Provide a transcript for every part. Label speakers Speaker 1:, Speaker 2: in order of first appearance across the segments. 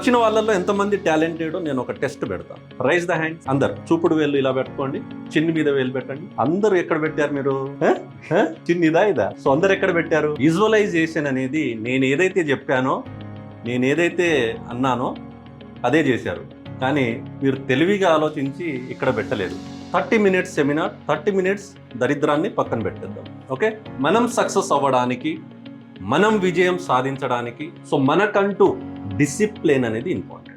Speaker 1: వచ్చిన వాళ్ళల్లో ఎంతమంది టాలెంటెడ్ నేను ఒక టెస్ట్ పెడతాను రైజ్ ద హ్యాండ్స్ అందరు చూపుడు వేలు ఇలా పెట్టుకోండి. చిన్ని మీద వేలు పెట్టండి. అందరూ ఎక్కడ పెట్టారు మీరు? చిన్ని ఇదా ఇదా? సో అందరు ఎక్కడ పెట్టారు? విజువలైజేషన్ అనేది నేను ఏదైతే చెప్పానో నేను ఏదైతే అన్నానో అదే చేశారు. కానీ మీరు తెలివిగా ఆలోచించి ఇక్కడ పెట్టలేదు. Thirty minutes seminar thirty minutes దరిద్రాన్ని పక్కన పెట్టేద్దాం. ఓకే? మనం సక్సెస్ అవ్వడానికి మనం విజయం సాధించడానికి సో మనకంటూ డిసిప్లిన్ అనేది ఇంపార్టెంట్.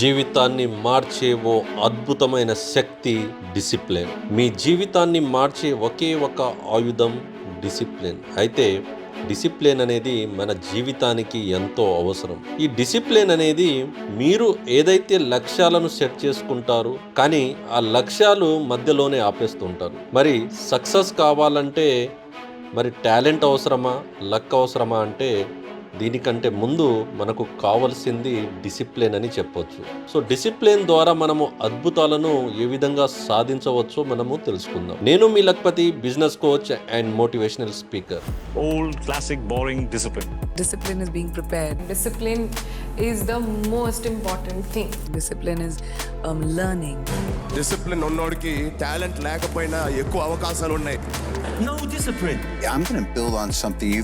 Speaker 2: జీవితాన్ని మార్చే ఓ అద్భుతమైన శక్తి డిసిప్లిన్. మీ జీవితాన్ని మార్చే ఒకే ఒక ఆయుధం డిసిప్లిన్. అయితే డిసిప్లిన్ అనేది మన జీవితానికి ఎంతో అవసరం. ఈ డిసిప్లిన్ అనేది మీరు ఏదైతే లక్ష్యాలను సెట్ చేసుకుంటారు కానీ ఆ లక్ష్యాలు మధ్యలోనే ఆపేస్తుంటారు మరి సక్సెస్ కావాలంటే మరి టాలెంట్ అవసరమా లక్ అవసరమా అంటే దీనికంటే ముందు మనకు కావలసింది డిసిప్లిన్ అని చెప్పవచ్చు సో డిసిప్లిన్ ద్వారా మనము అద్భుతాలను ఏ విధంగా సాధించవచ్చో మనము తెలుసుకుందాం. నేను మీ Lakhpati business coach and motivational speaker
Speaker 3: old classic boring
Speaker 4: discipline discipline is being
Speaker 5: prepare discipline is the most important
Speaker 4: thing discipline is learning
Speaker 6: discipline ఉన్నోడికి టాలెంట్ లేకపోయినా ఎక్కువ అవకాశాలు ఉన్నాయి
Speaker 7: no discipline something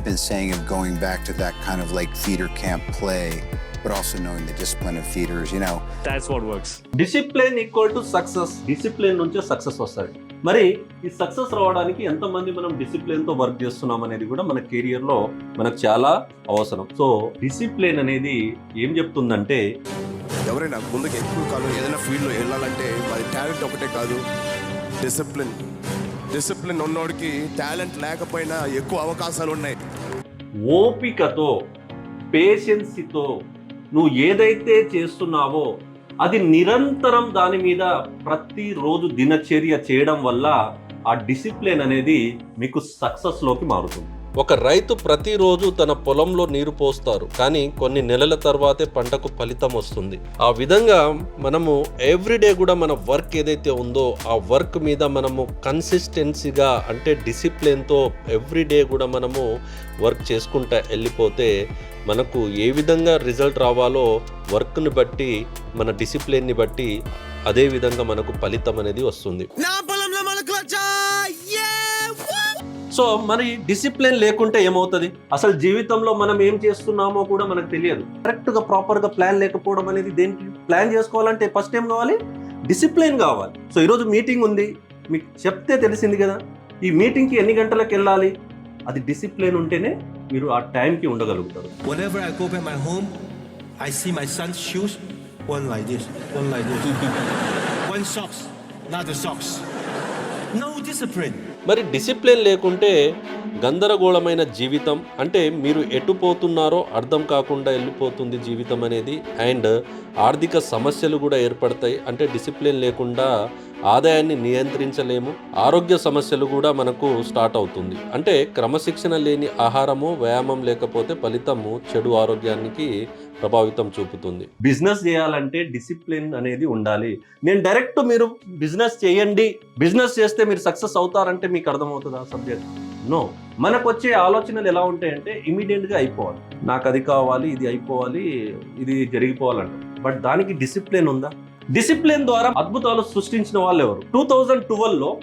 Speaker 7: you have back to that of like feeder camp play, but also knowing the discipline of feeders. You know,
Speaker 3: That's what works.
Speaker 1: Discipline equal to success discipline నుంచే success వస్తుంది. మరి ఈ success రావడానికి ఎంతమంది మనం డిసిప్లిన్తో work చేస్తున్నాం అనేది కూడా మన కెరియర్లో మనకు చాలా అవసరం. సో డిసిప్లిన్ అనేది ఏం చెప్తుందంటే
Speaker 6: ఎవరైనా ముందుకు ఎక్కువ కాలం ఏదైనా ఫీల్డ్లో వెళ్ళాలంటే వారి టాలెంట్ ఒకటే కాదు డిసిప్లిన్ డిసిప్లిన్ ఉన్నోడికి టాలెంట్ లేకపోయినా ఎక్కువ అవకాశాలు ఉన్నాయి
Speaker 1: ఓపికతో పేషెన్సీతో నువ్వు ఏదైతే చేస్తున్నావో అది నిరంతరం దాని మీద ప్రతిరోజు దినచర్య చేయడం వల్ల ఆ డిసిప్లిన్ అనేది మీకు సక్సెస్లోకి మారుతుంది.
Speaker 2: ఒక రైతు ప్రతిరోజు తన పొలంలో నీరు పోస్తారు కానీ కొన్ని నెలల తర్వాతే పంటకు ఫలితం వస్తుంది. ఆ విధంగా మనము ఎవ్రీడే కూడా మన వర్క్ ఏదైతే ఉందో ఆ వర్క్ మీద మనము కన్సిస్టెన్సీగా అంటే డిసిప్లిన్తో ఎవ్రీడే కూడా మనము వర్క్ చేసుకుంటా వెళ్ళిపోతే మనకు ఏ విధంగా రిజల్ట్ రావాలో వర్క్ని బట్టి మన డిసిప్లిన్ని బట్టి అదే విధంగా మనకు ఫలితం అనేది వస్తుంది.
Speaker 1: సో మరి డిసిప్లిన్ లేకుంటే ఏమవుతుంది? అసలు జీవితంలో మనం ఏం చేస్తున్నామో కూడా మనకు తెలియదు. కరెక్ట్గా ప్రాపర్గా ప్లాన్ లేకపోవడం అనేది దేనికి? ప్లాన్ చేసుకోవాలంటే ఫస్ట్ ఏం కావాలి? డిసిప్లిన్ కావాలి. సో ఈరోజు మీటింగ్ ఉంది. మీకు చెప్తే తెలిసింది కదా. ఈ మీటింగ్కి ఎన్ని గంటలకు వెళ్ళాలి? అది డిసిప్లిన్ ఉంటేనే మీరు ఆ టైంకి ఉండగలుగుతారు.
Speaker 8: Whenever I go back my home, I see my son's shoes, one like this, one like this. one socks, not the socks. No discipline.
Speaker 2: మరి డిసిప్లిన్ లేకుంటే గందరగోళమైన జీవితం అంటే మీరు ఎటు పోతున్నారో అర్థం కాకుండా వెళ్ళిపోతుంది జీవితం అనేది. అండ్ ఆర్థిక సమస్యలు కూడా ఏర్పడతాయి. అంటే డిసిప్లిన్ లేకుండా ఆదాయాన్ని నియంత్రించలేము ఆరోగ్య సమస్యలు కూడా మనకు స్టార్ట్ అవుతుంది. అంటే క్రమశిక్షణ లేని ఆహారము వ్యాయామం లేకపోతే ఫలితము చెడు ఆరోగ్యానికి ప్రభావితం చూపుతుంది.
Speaker 1: బిజినెస్ చేయాలంటే డిసిప్లిన్ అనేది ఉండాలి. నేను డైరెక్ట్ మీరు బిజినెస్ చేయండి. బిజినెస్ చేస్తే మీరు సక్సెస్ అవుతారంటే మీకు అర్థమవుతుందా సబ్జెక్ట్? నో. మనకు వచ్చే ఆలోచనలు ఎలా ఉంటాయంటే ఇమీడియట్గా అయిపోవాలి. నాకు అది కావాలి ఇది అయిపోవాలి ఇది జరిగిపోవాలంట. బట్ దానికి డిసిప్లిన్ ఉందా? డిసిప్లిన్ ద్వారా అద్భుతాలు సృష్టించిన వాళ్ళు ఎవరు టూ థౌజండ్ ట్వెల్వ్లో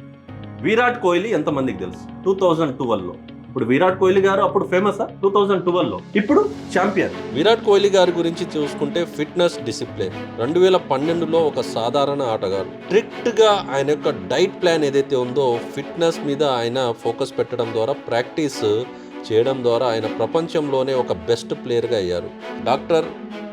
Speaker 1: విరాట్ కోహ్లీ ఎంతమందికి తెలుసు? టూ థౌజండ్ ట్వెల్వ్లో. ఇప్పుడు విరాట్ కోహ్లీ గారు అప్పుడు ఫేమసా? టూ థౌజండ్ ట్వెల్వ్లో. ఇప్పుడు ఛాంపియన్.
Speaker 2: విరాట్ కోహ్లీ గారి గురించి చూసుకుంటే ఫిట్నెస్ డిసిప్లిన్. రెండు వేల పన్నెండులో ఒక సాధారణ ఆటగాడు. స్ట్రిక్ట్గా ఆయన యొక్క డైట్ ప్లాన్ ఏదైతే ఉందో ఫిట్నెస్ మీద ఆయన ఫోకస్ పెట్టడం ద్వారా ప్రాక్టీస్ చేయడం ద్వారా ఆయన ప్రపంచంలోనే ఒక బెస్ట్ ప్లేయర్గా అయ్యారు. డాక్టర్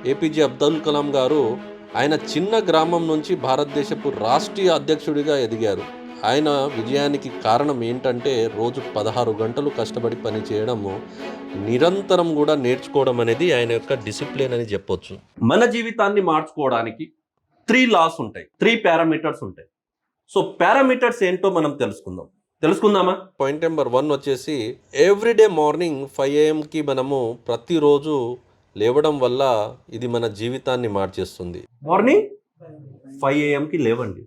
Speaker 2: ఏపీజే అబ్దుల్ కలాం గారు ఆయన చిన్న గ్రామం నుంచి భారతదేశపు రాష్ట్రీయ అధ్యక్షుడిగా ఎదిగారు. ఆయన విజయానికి కారణం ఏంటంటే రోజు పదహారు గంటలు కష్టపడి పని చేయడము నిరంతరం కూడా నేర్చుకోవడం అనేది ఆయన యొక్క డిసిప్లిన్ అని చెప్పొచ్చు.
Speaker 1: మన జీవితాన్ని మార్చుకోవడానికి త్రీ లాస్ ఉంటాయి. త్రీ పారామీటర్స్ ఉంటాయి. సో పారామీటర్స్ ఏంటో మనం తెలుసుకుందాం. తెలుసుకుందామా?
Speaker 2: పాయింట్ నెంబర్ వన్ వచ్చేసి ఎవ్రీడే మార్నింగ్ ఫైవ్ ఏఎంకి మనము ప్రతిరోజు లేవడం వల్ల ఇది మన జీవితాన్ని మార్చేస్తుంది.
Speaker 1: మార్నింగ్ ఫైవ్ ఏఎంకి లేవండి.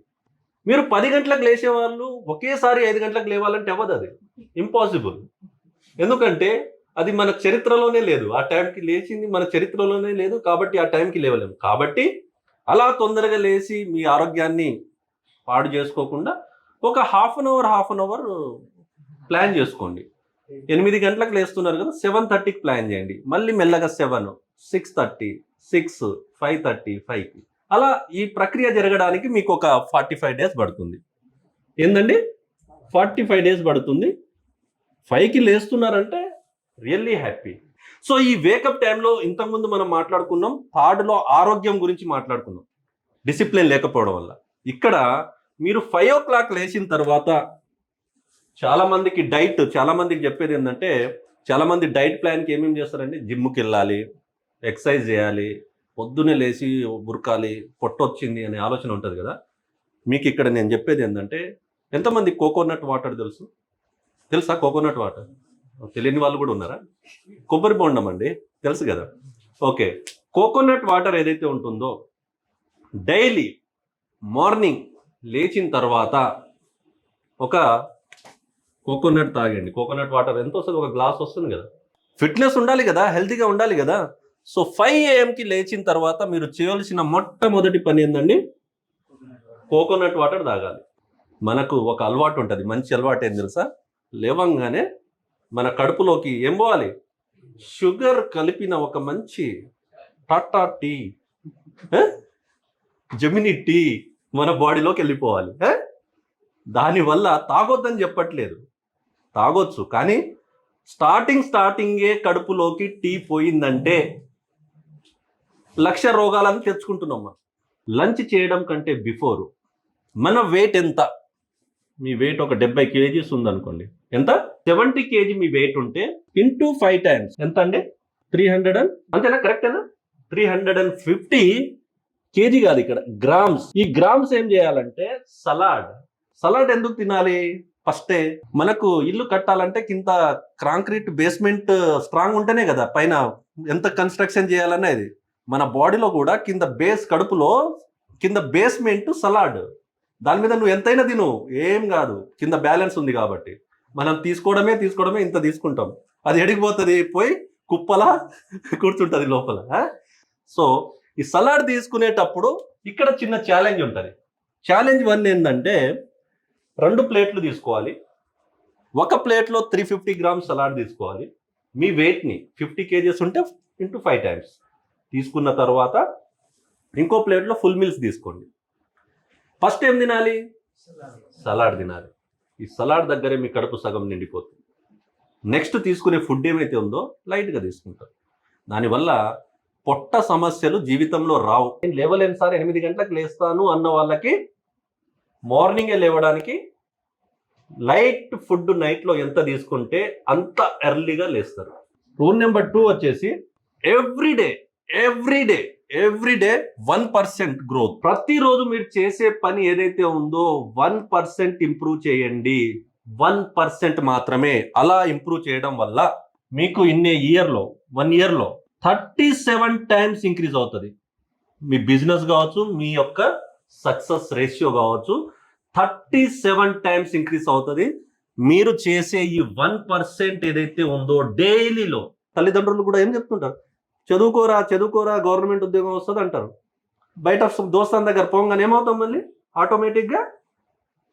Speaker 1: మీరు పది గంటలకు లేచే వాళ్ళు ఒకేసారి ఐదు గంటలకు లేవాలంటే అవ్వదు అది. ఇంపాసిబుల్ ఎందుకంటే అది మన చరిత్రలోనే లేదు. ఆ టైంకి లేచింది మన చరిత్రలోనే లేదు కాబట్టి ఆ టైంకి లేవలేము. కాబట్టి అలా తొందరగా లేచి మీ ఆరోగ్యాన్ని పాడు చేసుకోకుండా ఒక half an hour half an hour plan చేసుకోండి. ఎనిమిది గంటలకు లేస్తున్నారు కదా సెవెన్ థర్టీకి ప్లాన్ చేయండి. మళ్ళీ మెల్లగా seven six thirty six five thirty ఫైవ్కి అలా ఈ ప్రక్రియ జరగడానికి మీకు ఒక ఫార్టీ ఫైవ్ డేస్ పడుతుంది. ఏందండి? ఫార్టీ ఫైవ్ డేస్ పడుతుంది. ఫైవ్కి లేస్తున్నారంటే రియల్లీ హ్యాపీ సో ఈ వేకప్ టైంలో ఇంతకుముందు మనం మాట్లాడుకున్నాం థర్డ్లో ఆరోగ్యం గురించి మాట్లాడుకున్నాం. డిసిప్లిన్ లేకపోవడం వల్ల. ఇక్కడ మీరు ఫైవ్ ఓ క్లాక్ లేచిన తర్వాత చాలామందికి డైట్ చాలామందికి చెప్పేది ఏంటంటే చాలామంది డైట్ ప్లాన్కి ఏమేమి చేస్తారంటే జిమ్కి వెళ్ళాలి ఎక్సర్సైజ్ చేయాలి పొద్దున్నే లేచి బురకాలి పొట్టొచ్చింది అనే ఆలోచన ఉంటుంది కదా. మీకు ఇక్కడ నేను చెప్పేది ఏంటంటే ఎంతమంది కోకోనట్ వాటర్ తెలుసు? తెలుసా కోకోనట్ వాటర్? తెలియని వాళ్ళు కూడా ఉన్నారా? కొబ్బరి బొండం అండి తెలుసు కదా. ఓకే కోకోనట్ వాటర్ ఏదైతే ఉంటుందో డైలీ మార్నింగ్ లేచిన తర్వాత ఒక కోకోనట్ తాగండి. కోకోనట్ వాటర్ ఎంత వస్తుంది ఒక గ్లాస్ వస్తుంది కదా. ఫిట్నెస్ ఉండాలి కదా హెల్తీగా ఉండాలి కదా. సో ఫైవ్ ఏఎంకి లేచిన తర్వాత మీరు చేయవలసిన మొట్టమొదటి పని ఏంటండి కోకోనట్ వాటర్ తాగాలి. మనకు ఒక అలవాటు ఉంటుంది. మంచి అలవాటు ఏం తెలుసా? లేవంగానే మన కడుపులోకి ఏం పోవాలి? షుగర్ కలిపిన ఒక మంచి టాటా టీ జమిని టీ మన బాడీలోకి వెళ్ళిపోవాలి దానివల్ల తాగొద్దని చెప్పట్లేదు. తాగొచ్చు. కానీ స్టార్టింగ్ స్టార్టింగే కడుపులోకి టీ పోయిందంటే లక్ష రోగాలను తెచ్చుకుంటున్నాం మనం. లంచ్ చేయడం కంటే బిఫోర్. మన వెయిట్ ఎంత? మీ వెయిట్ ఒక డెబ్బై కేజీస్ ఉందనుకోండి. ఎంత? సెవెంటీ కేజీ మీ వెయిట్ ఉంటే ఇంటూ ఫైవ్ టైమ్స్. ఎంత అండి? త్రీ హండ్రెడ్ అండ్ అంతేనా? కరెక్టేనా three hundred and fifty kg కాదు ఇక్కడ. గ్రామ్స్. ఈ గ్రామ్స్ ఏం చేయాలంటే సలాడ్. సలాడ్ ఎందుకు తినాలి? ఫస్టే మనకు ఇల్లు కట్టాలంటే కింద కాంక్రీట్ బేస్మెంట్ స్ట్రాంగ్ ఉంటేనే కదా. పైన ఎంత కన్స్ట్రక్షన్ చేయాలన్నా ఇది మన బాడీలో కూడా కింద బేస్ కడుపులో కింద బేస్మెంట్ సలాడ్. దాని మీద నువ్వు ఎంతైనా తిను. ఏం కాదు. కింద బ్యాలెన్స్ ఉంది కాబట్టి. మనం తీసుకోవడమే తీసుకోవడమే ఇంత తీసుకుంటాం. అది ఎడిగిపోతుంది పోయి కుప్పలా కూర్చుంటుంది లోపల సో ఈ సలాడ్ తీసుకునేటప్పుడు ఇక్కడ చిన్న ఛాలెంజ్ ఉంటుంది. ఛాలెంజ్ వన్ ఏంటంటే రెండు ప్లేట్లు తీసుకోవాలి. ఒక ప్లేట్లో త్రీ ఫిఫ్టీ గ్రామ్స్ సలాడ్ తీసుకోవాలి. మీ వెయిట్ని ఫిఫ్టీ కేజెస్ ఉంటే ఇంటూ ఫైవ్ టైమ్స్ తీసుకున్న తర్వాత ఇంకో ప్లేట్లో ఫుల్ మీల్స్ తీసుకోండి. ఫస్ట్ ఏం తినాలి? సలాడ్ తినాలి. ఈ సలాడ్ దగ్గరే మీ కడుపు సగం నిండిపోతుంది. నెక్స్ట్ తీసుకునే ఫుడ్ ఏమైతే ఉందో లైట్గా తీసుకుంటారు. దానివల్ల పొట్ట సమస్యలు జీవితంలో రావు. నేను లేవలేను సార్ ఎనిమిది గంటలకు లేస్తాను అన్న వాళ్ళకి మార్నింగే లేవడానికి లైట్ ఫుడ్ నైట్లో ఎంత తీసుకుంటే అంత ఎర్లీగా లేస్తారు. రూల్ నెంబర్ టూ వచ్చేసి everyday everyday everyday one percent growth ప్రతిరోజు మీరు చేసే పని ఏదైతే ఉందో వన్ పర్సెంట్ ఇంప్రూవ్ చేయండి. వన్ పర్సెంట్ మాత్రమే అలా ఇంప్రూవ్ చేయడం వల్ల మీకు ఇన్నే ఇయర్లో వన్ ఇయర్లో థర్టీ సెవెన్ టైమ్స్ ఇంక్రీజ్ అవుతుంది. మీ బిజినెస్ కావచ్చు మీ యొక్క సక్సెస్ రేషియో కావచ్చు థర్టీ సెవెన్ టైమ్స్ ఇంక్రీజ్ అవుతుంది. మీరు చేసే ఈ వన్ పర్సెంట్ ఏదైతే ఉందో డైలీలో తల్లిదండ్రులు కూడా ఏం చెప్తుంటారు? చదువుకోరా చదువుకోరా గవర్నమెంట్ ఉద్యోగం వస్తుంది అంటారు. బయట దోస్తాన్ దగ్గర పోగానే ఏమవుతాం మళ్ళీ? ఆటోమేటిక్గా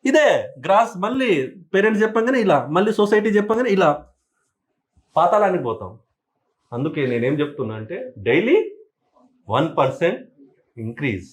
Speaker 1: ఇదే గ్రాస్ మళ్ళీ పేరెంట్స్ చెప్పంగానే ఇలా మళ్ళీ సొసైటీ చెప్పంగానే ఇలా పాతాళానికి పోతాం. అందుకే నేనేం చెప్తున్నా అంటే daily one percent increase.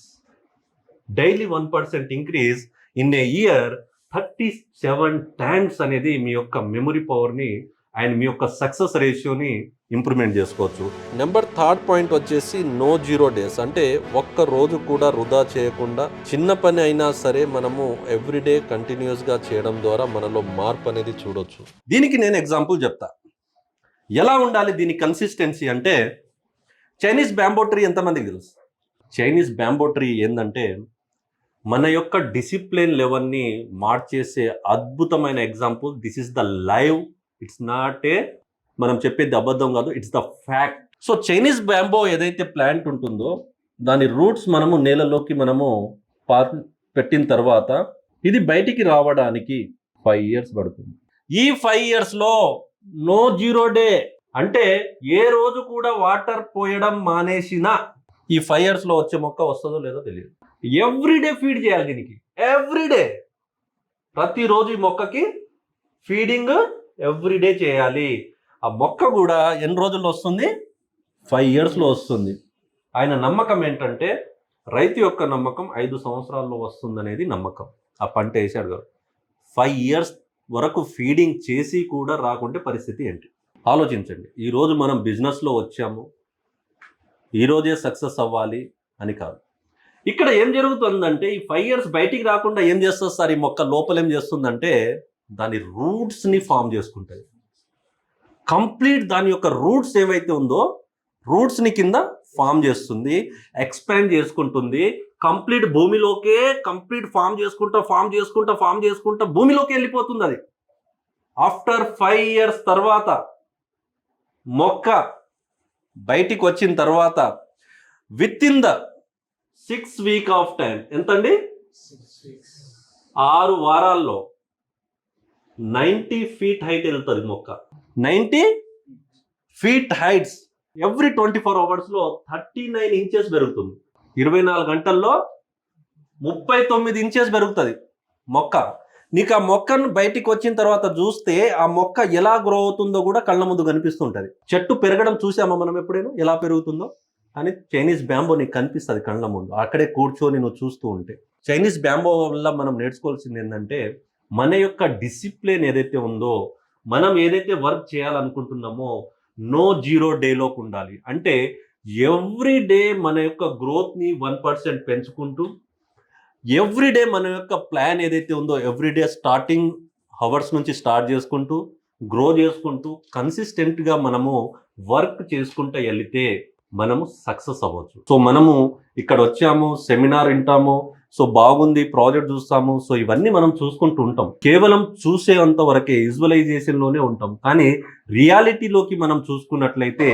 Speaker 1: Daily one percent increase in a year thirty seven times అనేది మీ యొక్క మెమరీ పవర్ని అండ్ మీ యొక్క సక్సెస్ రేషియోని ఇంప్రూవ్మెంట్ చేసుకోవచ్చు.
Speaker 2: నెంబర్ థర్డ్ పాయింట్ వచ్చేసి నో జీరో డేస్. అంటే ఒక్క రోజు కూడా వృధా చేయకుండా చిన్న పని అయినా సరే మనము ఎవ్రీడే కంటిన్యూస్గా చేయడం ద్వారా మనలో మార్పు అనేది చూడొచ్చు.
Speaker 1: దీనికి నేను ఎగ్జాంపుల్ చెప్తా. ఎలా ఉండాలి దీని కన్సిస్టెన్సీ అంటే చైనీస్ బ్యాంబో ట్రీ ఎంతమందికి తెలుసు? చైనీస్ బ్యాంబో ట్రీ ఏంటంటే మన యొక్క డిసిప్లిన్ లెవెల్ని మార్చేసే అద్భుతమైన example. This is the live it's not a మనం చెప్పేది అబద్ధం కాదు it's the fact so Chinese bamboo ఏదైతే ప్లాంట్ ఉంటుందో దాని రూట్స్ మనము నేలలోకి మనము పార్ పెట్టిన తర్వాత ఇది బయటికి రావడానికి ఫైవ్ ఇయర్స్ పడుతుంది. ఈ ఫైవ్ ఇయర్స్లో నో జీరో డే అంటే ఏ రోజు కూడా వాటర్ పోయడం మానేసిన ఈ ఫైవ్ ఇయర్స్లో వచ్చే మొక్క వస్తుందో లేదో తెలియదు. ఎవ్రీడే ఫీడ్ చేయాలి దీనికి. ఎవ్రీడే ప్రతిరోజు ఈ మొక్కకి ఫీడింగ్ ఎవ్రీడే చేయాలి. ఆ మొక్క కూడా ఎన్ని రోజుల్లో వస్తుంది? ఫైవ్ ఇయర్స్లో వస్తుంది. ఆయన నమ్మకం ఏంటంటే రైతు యొక్క నమ్మకం ఐదు సంవత్సరాల్లో వస్తుందనేది నమ్మకం. ఆ పంట వేసాడు గారు ఫైవ్ ఇయర్స్ వరకు ఫీడింగ్ చేసి కూడా రాకుంటే పరిస్థితి ఏంటి? ఆలోచించండి. ఈరోజు మనం బిజినెస్లో వచ్చాము. ఈరోజే సక్సెస్ అవ్వాలి అని కాదు. ఇక్కడ ఏం జరుగుతుందంటే ఈ ఫైవ్ ఇయర్స్ బయటికి రాకుండా ఏం చేస్తుంది సార్? ఈ మొక్క లోపల ఏం చేస్తుందంటే దాని రూట్స్ని ఫామ్ చేసుకుంటుంది. కంప్లీట్ దాని యొక్క రూట్స్ ఏవైతే ఉందో రూట్స్ని కింద ఫామ్ చేస్తుంది ఎక్స్పాండ్ చేసుకుంటుంది. కంప్లీట్ భూమిలోకే కంప్లీట్ ఫామ్ చేసుకుంటా ఫామ్ చేసుకుంటా ఫామ్ చేసుకుంటా భూమిలోకి వెళ్ళిపోతుంది అది. ఆఫ్టర్ ఫైవ్ ఇయర్స్ తర్వాత మొక్క బయటికి వచ్చిన తర్వాత within the six week of time ఎంతండి? ఆరు వారాల్లో నైంటీ ఫీట్ హైట్ వెళ్తుంది మొక్క. Ninety feet heights every twenty four అవర్స్లో థర్టీ నైన్ ఇంచెస్ పెరుగుతుంది. ఇరవై నాలుగు గంటల్లో ముప్పై తొమ్మిది ఇంచెస్ పెరుగుతుంది మొక్క. నీకు ఆ మొక్కను బయటికి వచ్చిన తర్వాత చూస్తే ఆ మొక్క ఎలా గ్రో అవుతుందో కూడా కళ్ళ ముందు కనిపిస్తుంటుంది. చెట్టు పెరగడం చూసామా మనం ఎప్పుడైనా? ఎలా పెరుగుతుందో? అని చైనీస్ బ్యాంబో నీకు కనిపిస్తుంది కళ్ళ ముందు. అక్కడే కూర్చొని నువ్వు చూస్తూ ఉంటే. చైనీస్ బ్యాంబో వల్ల మనం నేర్చుకోవాల్సింది ఏంటంటే మన యొక్క డిసిప్లిన్ ఏదైతే ఉందో మనం ఏదైతే వర్క్ చేయాలనుకుంటున్నామో నో జీరో డేలోకి ఉండాలి. అంటే ఎవ్రీ డే మన యొక్క గ్రోత్ని వన్ పర్సెంట్ పెంచుకుంటూ ఎవ్రీ డే మన యొక్క ప్లాన్ ఏదైతే ఉందో ఎవ్రీ డే స్టార్టింగ్ హవర్స్ నుంచి స్టార్ట్ చేసుకుంటూ గ్రో చేసుకుంటూ కన్సిస్టెంట్గా మనము వర్క్ చేసుకుంటూ వెళితే మనము సక్సెస్ అవ్వచ్చు. సో మనము ఇక్కడ వచ్చాము సెమినార్ వింటాము సో బాగుంది ప్రాజెక్ట్ చూస్తాము. సో ఇవన్నీ మనం చూసుకుంటూ ఉంటాం. కేవలం చూసేంత వరకే విజువలైజేషన్లోనే ఉంటాం. కానీ రియాలిటీలోకి మనం చూసుకున్నట్లయితే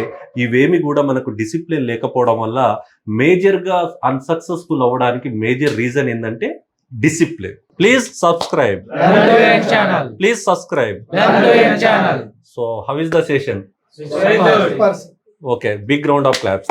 Speaker 1: ఇవేమి కూడా మనకు డిసిప్లిన్ లేకపోవడం వల్ల మేజర్గా అన్సక్సెస్ఫుల్ అవ్వడానికి మేజర్ రీజన్ ఏంటంటే discipline. Please subscribe. Please subscribe. So how is the session? Okay big round of claps.